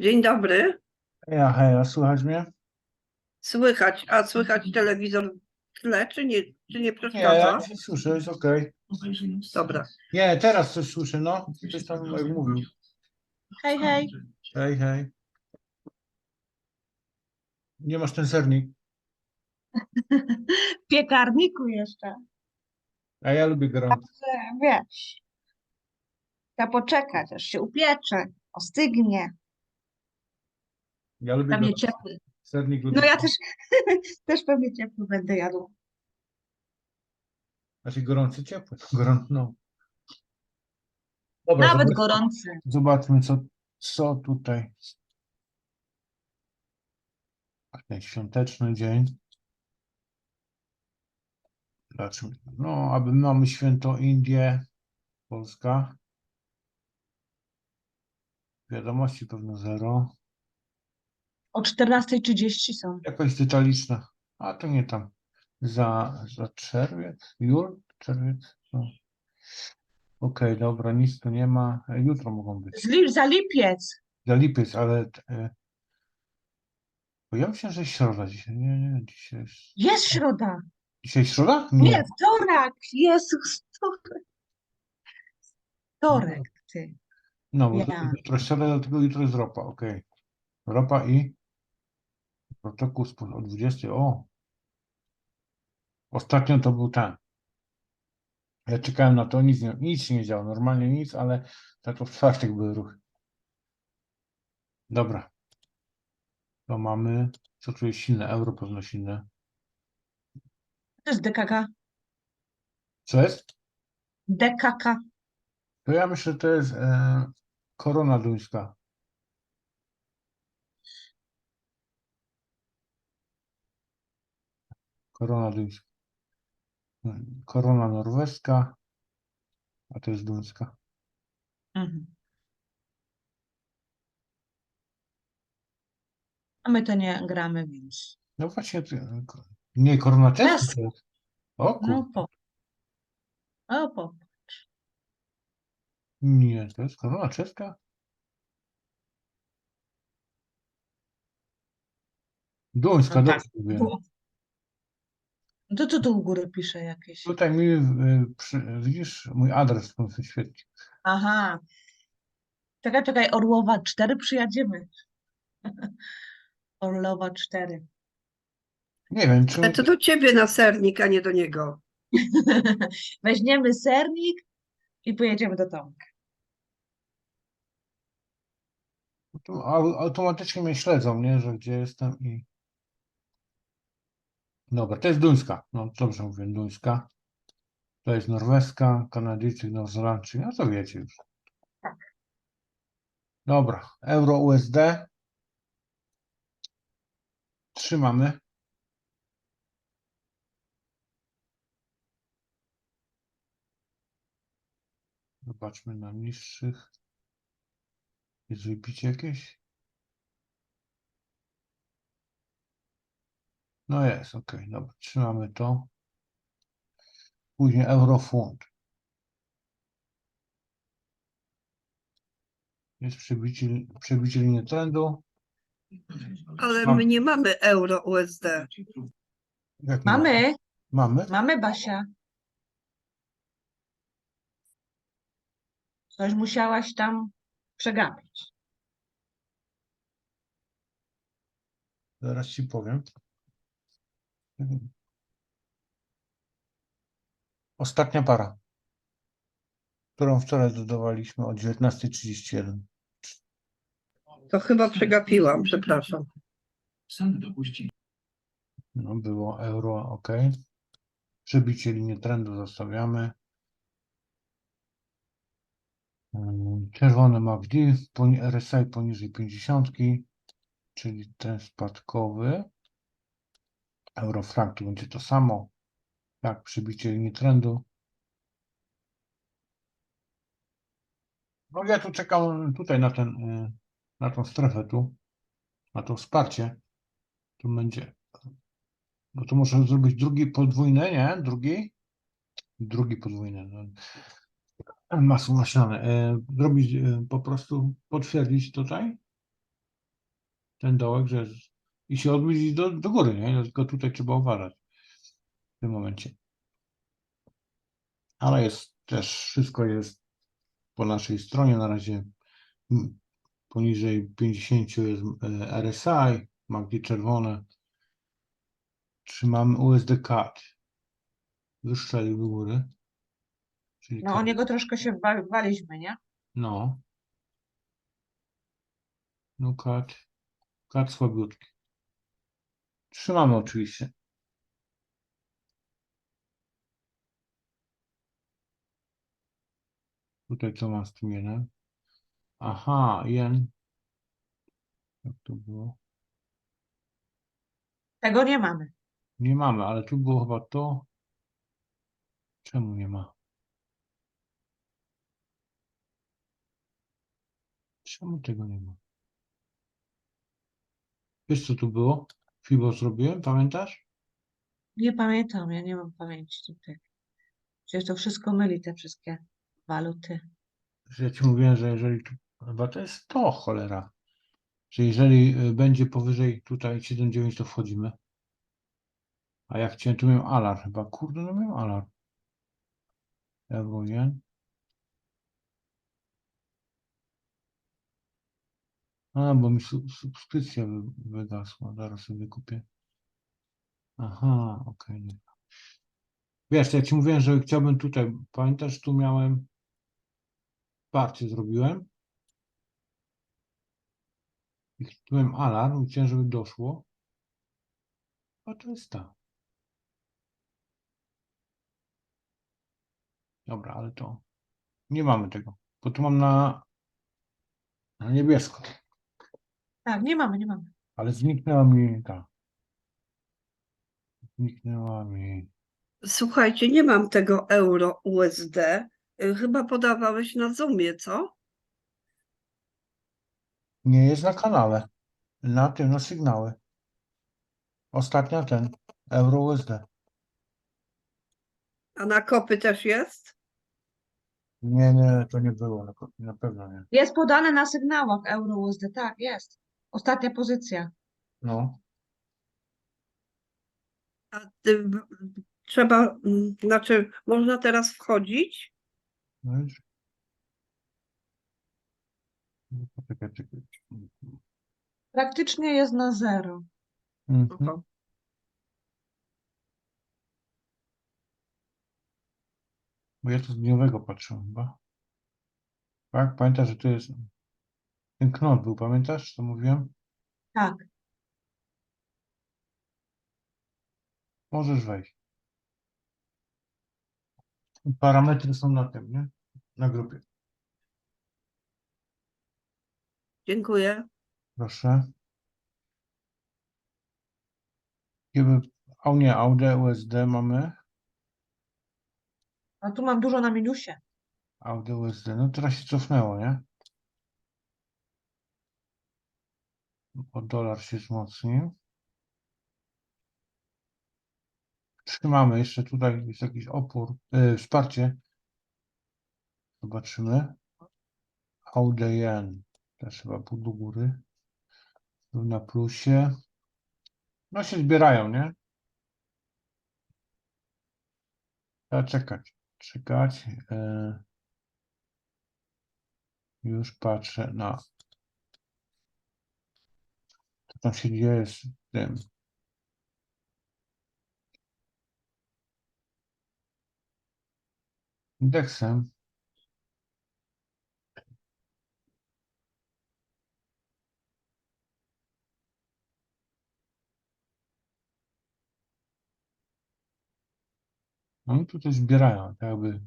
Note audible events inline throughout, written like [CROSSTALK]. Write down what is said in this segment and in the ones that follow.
Dzień dobry. Ja, hej, słychać mnie? Słychać, a słychać telewizor w tle, czy nie, czy nie Nie, przeszkadza? ja cię słyszę, jest okej. Dobra. Nie, teraz coś słyszę, no. Coś tam jak mówił. Hej, hej. Hej, hej. Nie masz ten sernik. [LAUGHS] W piekarniku jeszcze. A ja lubię. Że, Wiesz. Trzeba poczekać, aż się upiecze, ostygnie. Ja lubię Pewnie ciepły. Sernik lubię. No ja też, [LAUGHS] też pewnie ciepły będę jadła. Znaczy gorący, ciepły. Gorący, no. Dobra, Nawet zobacz- gorący. Zobaczmy, co, co tutaj. Ten świąteczny dzień. Zobaczmy. No, aby mamy święto Indie, Polska. Wiadomości pewno zero. O 14.30 są. Jakoś detaliczna. A to nie tam. Za, za czerwiec? Jul? Czerwiec? No. Okej, dobra, nic tu nie ma. E, Jutro mogą być. Z lip, za lipiec. Za lipiec, ale. E, bo ja myślę, że środa dzisiaj. Nie, nie, dzisiaj jest. Jest środa. Dzisiaj środa? Nie, wtorek. Jezus, wtorek. Wtorek, ty. No, bo Ja. to- jutro środa, dlatego jutro jest ropa, okej. Ropa i protokół spo- o 20. O! Ostatnio to był ten. Ja czekałem na to, nic nie, nic się nie działo, normalnie nic, ale za to w czwartek były ruchy. Dobra. To mamy, co tu jest silne? Euro pewno silne. To jest DKK. Co jest? DKK. To ja myślę, że to jest e, korona duńska. Korona duńska. Korona norweska, a to jest duńska. Mhm. A my to nie gramy, więc. No właśnie, nie, korona czeska. O No kur... po. O po. Nie, to jest korona czeska? Duńska, No tak. dobrze. No To co tu u góry pisze jakieś? Tutaj mi, y, przy, widzisz, mój adres tu się świeci. Aha. Czekaj, czekaj, Orłowa 4 przyjadziemy. [LAUGHS] Orlowa 4. Nie wiem, czy... Ale to do ciebie na sernik, a nie do niego. [LAUGHS] Weźmiemy sernik i pojedziemy do Tomka. To au- automatycznie mnie śledzą, nie, że gdzie jestem i. Dobra, to jest duńska. No dobrze mówię, duńska. To jest norweska, Kanadyjczyk, Nowozelandczyk. No to wiecie już. Dobra, euro USD. Trzymamy. Zobaczmy na niższych. Jest wybicie jakieś? No jest, ok, dobra, trzymamy to. Później eurofund. Jest przebicie, przebicie linii trendu. Ale Mam. my nie mamy euro USD. Jak nie ma? Mamy, Mamy? mamy Basia. Coś musiałaś tam przegapić. Zaraz ci powiem. Ostatnia para, którą wczoraj dodawaliśmy o 19.31. To chyba przegapiłam, przepraszam. Same dopuścili. No, było euro, ok. Przebicie linii trendu zostawiamy. Czerwony MACD, RSI poniżej 50, czyli ten spadkowy. Eurofrag tu będzie to samo. Tak, przebicie linii trendu. No ja tu czekam tutaj na ten, y, na tą strefę tu, na to wsparcie. Tu będzie no to muszę zrobić drugi podwójny, nie? Drugi? Drugi podwójny. No. masło maślane. Zrobić e, po prostu potwierdzić tutaj ten dołek, że i się odbyć do, do góry, nie? Tylko tutaj trzeba uważać w tym momencie. Ale jest też, wszystko jest po naszej stronie na razie poniżej 50 jest e, RSI, MACD czerwone. Trzymamy USD CAD. Wystrzelił do góry. Czyli No o niego troszkę się ba- baliśmy, nie? No. No kat. Kat słabiutki. Trzymamy oczywiście. Tutaj co mam z tym jenem? Aha, jen. Jak to było? Tego nie mamy. Nie mamy, ale tu było chyba to. Czemu nie ma? Czemu tego nie ma? Wiesz co tu było? Fibo zrobiłem, pamiętasz? Nie pamiętam, ja nie mam pamięci tutaj. Przecież to wszystko myli, te wszystkie waluty. Ja ci mówiłem, że jeżeli tu, chyba to jest to cholera, że jeżeli y, będzie powyżej tutaj 7,9 to wchodzimy. A jak chciałem, tu miałem alarm chyba, kurde, no miałem alarm. Euro, jen. A, bo mi su- subskrypcja wy- wygasła, zaraz sobie kupię. Aha, okej. nie. Wiesz, ja ci mówiłem, że chciałbym tutaj, pamiętasz, tu miałem parcie zrobiłem. I chciałem alarm, chciałem, żeby doszło. A to jest ta. Dobra, ale to nie mamy tego, bo tu mam na, na niebiesko, Tak, nie mamy, nie mamy. ale zniknęła mi ta. Zniknęła mi. Słuchajcie, nie mam tego euro USD. Y, Chyba podawałeś na Zoomie, co? Nie jest na kanale. Na tym, na sygnały. Ostatnia ten. Euro USD. A na kopy też jest? Nie, nie, to nie było. Na, na pewno nie. Jest podane na sygnałach euro USD, tak, jest. Ostatnia pozycja. No. A ty, trzeba, mm, znaczy, można teraz wchodzić? No już. No, Poczekaj, czekaj. Praktycznie jest na zero. Mhm. Bo ja to z dniowego patrzyłem chyba. Tak, pamiętasz, że to jest. Ten knot był, pamiętasz, co mówiłem? Tak. Możesz wejść. Parametry są na tym, nie? Na grupie. Dziękuję. Proszę. Kiedy, o nie, AUD USD mamy. A tu mam dużo na minusie. AUD USD. No teraz się cofnęło, nie? Bo dolar się wzmocnił. Trzymamy. Jeszcze tutaj jest jakiś opór, yy, wsparcie. Zobaczymy. AUD jen. Też chyba pół do góry. Na plusie. No się zbierają, nie? Trzeba czekać. Czekać. e, Już patrzę na. Tam się dzieje z tym. Indeksem. No i tutaj zbierają, tak jakby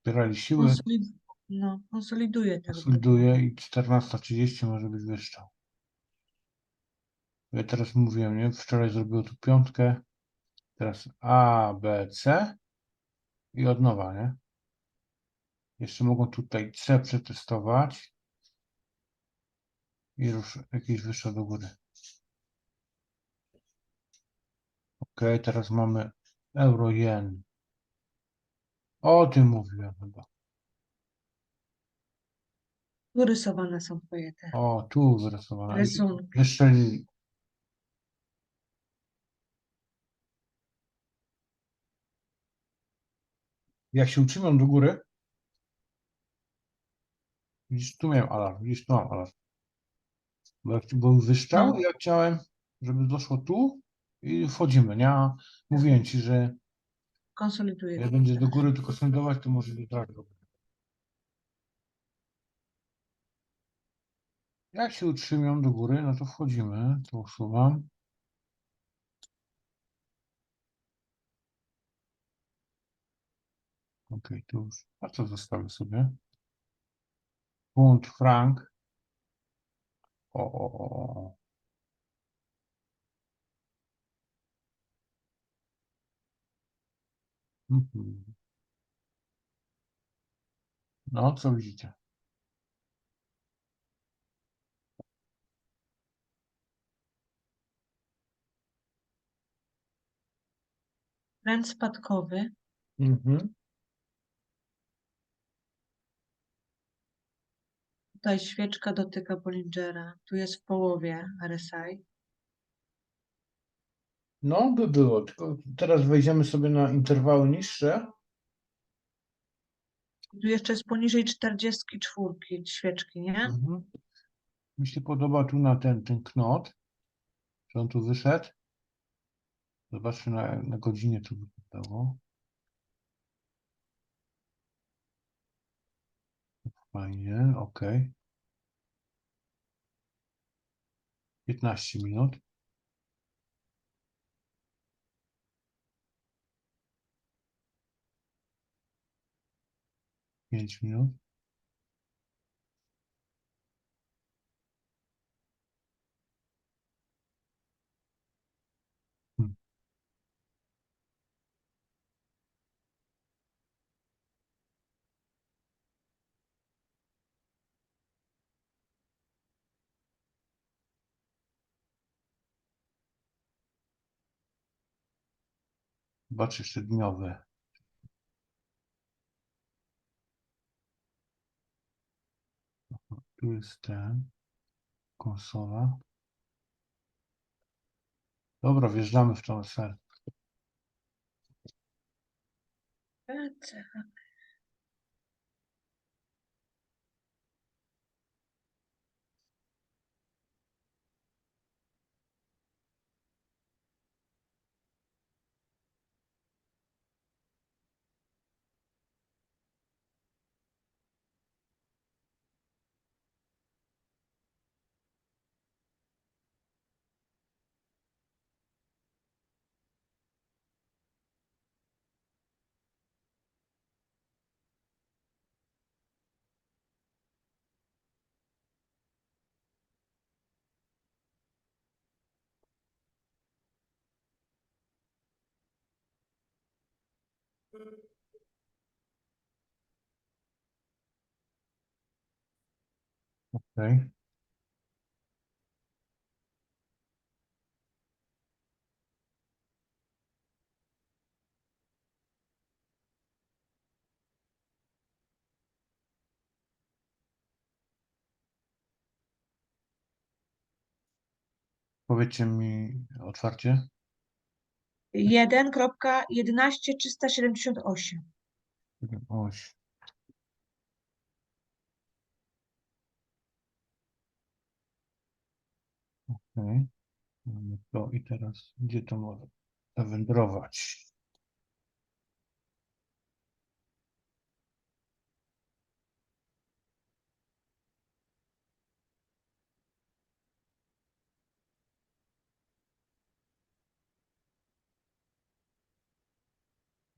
zbierali siły, Konsolid... No, konsoliduje tego. konsoliduje i 14.30 może być wyższa. Ja teraz mówiłem, nie? Wczoraj zrobiło tu piątkę, teraz A, B, C i od nowa, nie? Jeszcze mogą tutaj C przetestować i już jakieś wyższe do góry. Ok, teraz mamy euro jen. O tym mówiłem chyba. Tu rysowane są twoje te O, tu wyrysowana. I- rysunki. Zeszczelili. Jak się utrzymam do góry, widzisz, tu miałem alarm, widzisz, tu mam alarm. Bo jak był wyszczał, No. ja chciałem, żeby doszło tu i wchodzimy, nie? A Mówiłem ci, że Konsoliduję. jak będzie do góry tylko sądować, to może być tak. Jak się utrzymią do góry, no to wchodzimy, to usuwam. Ok, tu już. A co zostawię sobie? Funt, frank. O, o, o, o. Mhm. No, co widzicie? Trend spadkowy. Mhm. Tutaj świeczka dotyka Bollingera. Tu jest w połowie RSI. No, by było, tylko teraz wejdziemy sobie na interwały niższe. Tu jeszcze jest poniżej 44 świeczki, nie? Mhm. Mi się podoba tu na ten, ten knot, że on tu wyszedł. Zobaczmy na, na godzinie co wyglądało. Fajnie, ok. 15 minut. Pięć minut. Zobacz jeszcze dniowe. Tu jest ten. Konsola. Dobra, wjeżdżamy w tą ser. Okay. Powiedzcie mi otwarcie. 1.11378. Oś. Okej. Mamy to i teraz gdzie to może zawędrować?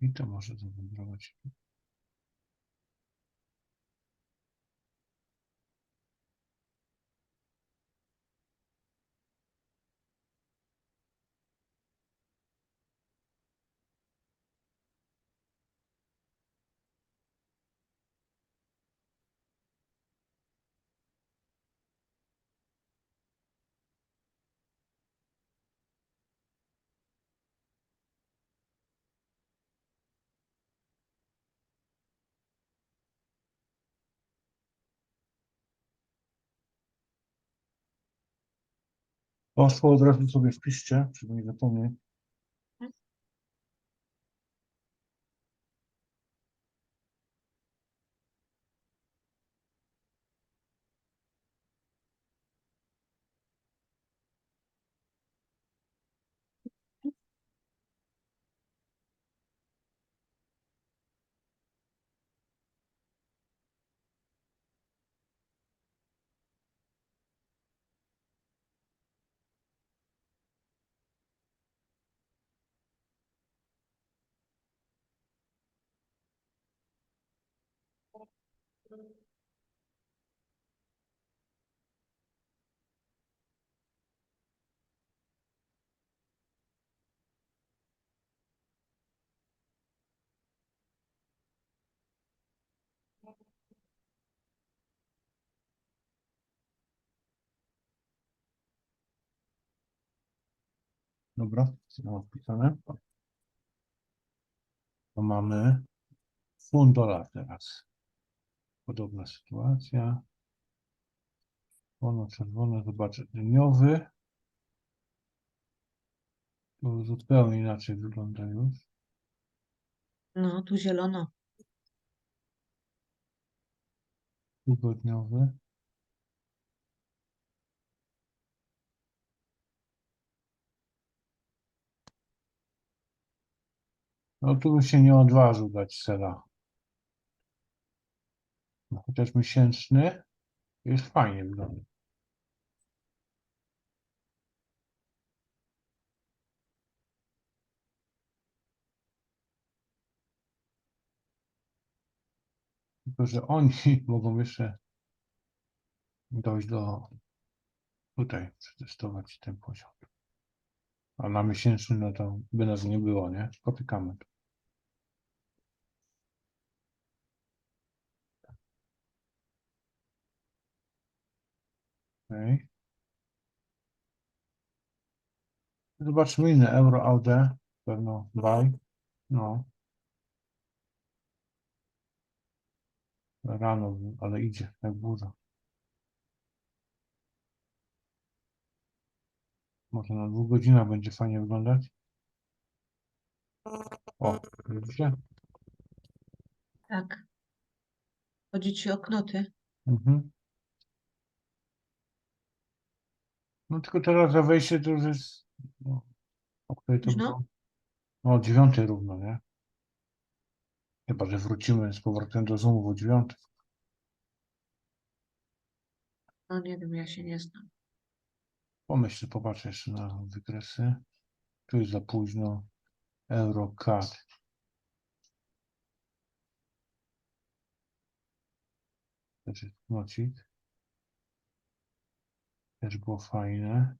I to może zawędrować. Poszło od razu sobie wpiszcie, żeby nie zapomnieć. Dobra, mam wpisane. To mamy funt dolar teraz. Podobna sytuacja. Czerwono, czerwone, zobaczę, dniowy. To zupełnie inaczej wygląda już. No, tu zielono. Tygodniowy. No tu bym się nie odważył dać sela. Chociaż miesięczny jest fajnie wygląda. Tylko, że oni [LAUGHS] mogą jeszcze dojść do tutaj, przetestować ten poziom. A na miesięczny, no to by nas nie było, nie? Spotykamy. Okej. Zobaczmy inne euro AUD. Pewno buy. No. Rano, ale idzie jak burza. Może na dwóch godzinach będzie fajnie wyglądać. O, widzicie? Tak. Chodzi ci o knoty. Mhm. No tylko teraz za wejście to już jest. No, o której to Późno? było? No, o dziewiątej równo, nie? Chyba, że wrócimy z powrotem do Zoomu o dziewiątej. No nie wiem, ja się nie znam. Pomyśl, popatrzę jeszcze na wykresy. Tu jest za późno. Eurocat. Jest nocik. Też było fajne.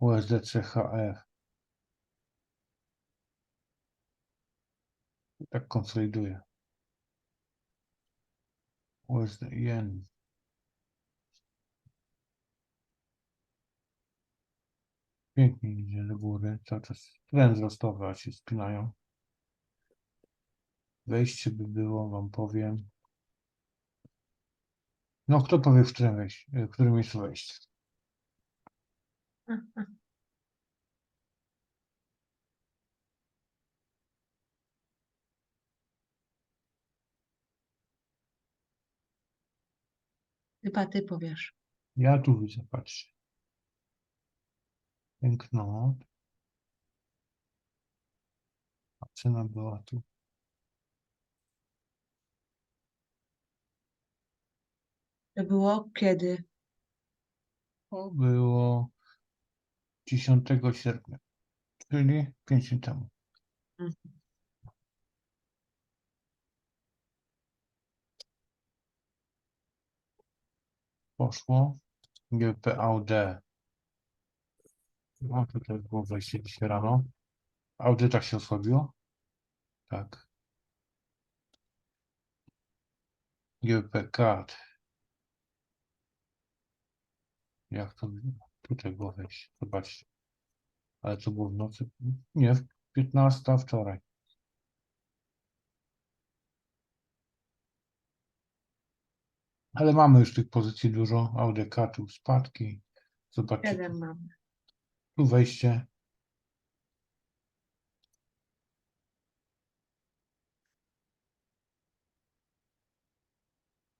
USD CHF. Tak konsoliduje. USD Yen. Pięknie idzie do góry. Cały czas trend wzrostowy, a się spinają. Wejście by było, wam powiem. No, kto powie, w którym wejść, w którym miejscu wejść? Chyba ty powiesz. Ja tu widzę, patrzcie. Piękno. A cena była tu. To było kiedy? To było 10 sierpnia, czyli 5 dni temu. Mhm. Poszło. GPAUD. No, tutaj było wejście dzisiaj rano. Audi tak się osłabiło? Tak. GPCAD. Jak to tutaj było wejście? Zobaczcie. Ale to było w nocy? Nie, w 15 wczoraj. Ale mamy już tych pozycji dużo. Audi tu spadki. Zobaczcie. Jeden mamy. Tu wejście.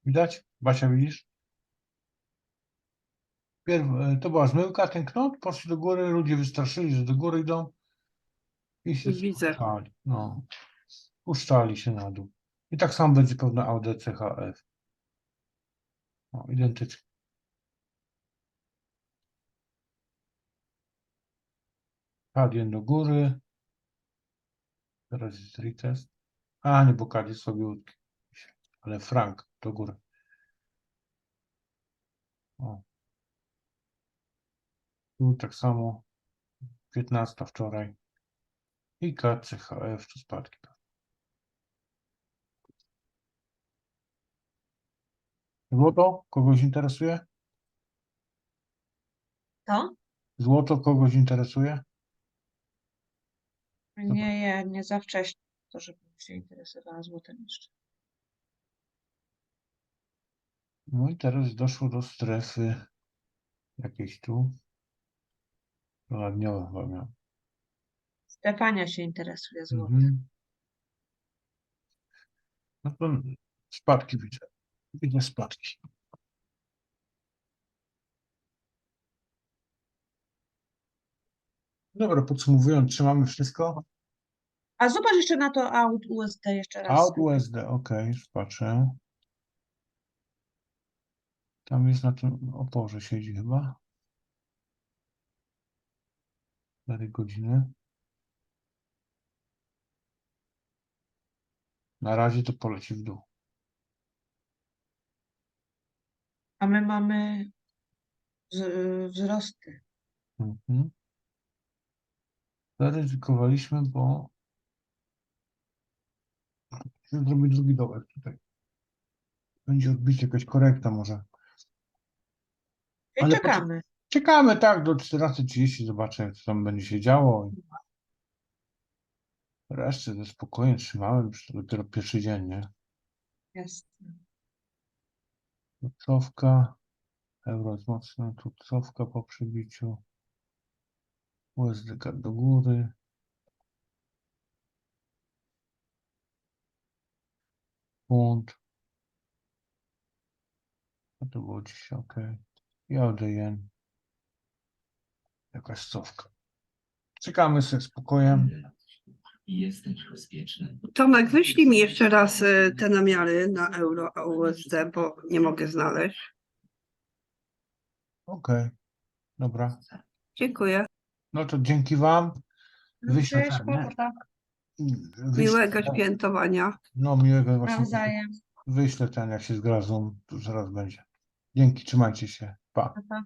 Widać? Basia, widzisz? E, to była zmyłka, ten knot, poszli do góry, ludzie wystraszyli, że do góry idą i się Widzę. spuszczali. No, spuszczali się na dół. I tak samo będzie pewno Audi CHF. O, identycznie. Kadien do góry. Teraz jest retest. A, nie, bo Kadien słabiutki. Ale Frank do góry. O. Tu tak samo. 15 wczoraj. I KCHF tu spadki. Złoto kogoś interesuje? To? Złoto kogoś interesuje? Nie, ja nie za wcześnie, to żebym się interesowała złotem jeszcze. No i teraz doszło do strefy jakiejś tu. Południowe chyba miał. Stefania się interesuje złotem. Mhm. No to spadki widzę. Widzę spadki. Dobra, podsumowując, trzymamy wszystko. A zobacz jeszcze na to aut USD jeszcze raz. Out USD, ok, już patrzę. Tam jest na tym oporze siedzi chyba. 4 godziny. Na razie to poleci w dół. A my mamy wz- wzrosty. Mhm. Zaryzykowaliśmy, bo chcę zrobić drugi dołek tutaj. Będzie odbicie, jakaś korekta może. I Ale czekamy. Czekamy tak do 14.30, zobaczę co tam będzie się działo. Resztę ze spokojem trzymałem, przecież to dopiero pierwszy dzień, nie? Jasne. Tu Cofka, euro cofka po przybiciu. USDK do góry. Funt. A to było dzisiaj, ok. I AUDN. Jakaś cofka. Czekamy sobie spokojem. Jesteś bezpieczny. Tomek, wyślij mi jeszcze raz y, te namiary na euro a USD, bo nie mogę znaleźć. Ok. Dobra. Dziękuję. No to dzięki Wam. Wyślę Cześć, ten. Wyślę Miłego ten- świętowania. No miłego właśnie. Nawzajem. Wyślę ten, jak się zgra Zoom, tu zaraz będzie. Dzięki, trzymajcie się. Pa. Pa, pa.